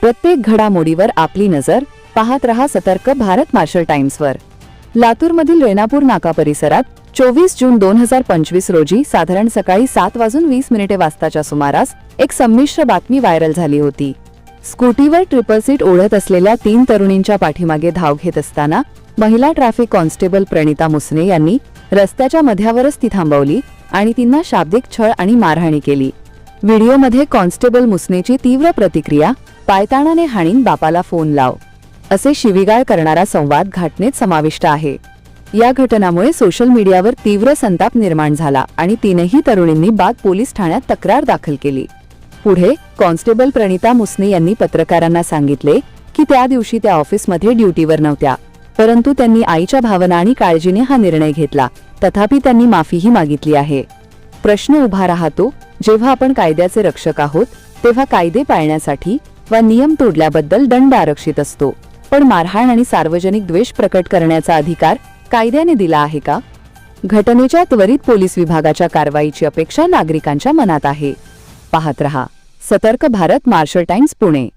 प्रत्येक घडामोडीवर आपली नजर पाहत रहा सतर्क भारत मार्शल टाइम्सवर. लातूरमधील रेणापूर नाका परिसरात चोवीस जून दोन हजार पंचवीस रोजी साधारण सकाळी सात वाजून वीस मिनिटे वाजताच्या सुमारास एक संमिश्र बातमी व्हायरल झाली होती. स्कूटीवर ट्रिपल सीट ओढत असलेल्या तीन तरुणींच्या पाठीमागे धाव घेत असताना महिला ट्रॅफिक कॉन्स्टेबल प्रणिता मुसने यांनी रस्त्याच्या मध्यावरच ती थांबवली आणि तिनं शाब्दिक छळ आणि मारहाणी केली. व्हिडिओमध्ये कॉन्स्टेबल मुसनेची तीव्र प्रतिक्रिया पायताणाने हाणीन बापाला फोन लाव असे शिवीगाळ करणारा संवाद घटनेत समाविष्ट आहे. या घटनामुळे सोशल मीडियावर तीव्र संताप निर्माण झाला आणि तीनही तरुणींनी बाद पोलीस ठाण्यात तक्रार दाखल केली. पुढे कॉन्स्टेबल प्रणिता मुसने यांनी पत्रकारांना सांगितले की त्या दिवशी त्या ऑफिसमध्ये ड्युटीवर नव्हत्या परंतु त्यांनी आईच्या भावना आणि काळजीने हा निर्णय घेतला तथापि त्यांनी माफीही मागितली आहे. प्रश्न उभा राहतो जेव्हा आपण कायद्याचे रक्षक आहोत तेव्हा कायदे पाळण्यासाठी व नियम तोडल्याबद्दल दंड आरक्षित असतो. पण मारहाण आणि सार्वजनिक द्वेष प्रकट करण्याचा अधिकार कायद्याने दिला आहे का? घटनेच्या त्वरित पोलीस विभागाच्या कारवाईची अपेक्षा नागरिकांच्या मनात आहे. पाहत रहा. सतर्क भारत मार्शल टाइम्स पुणे.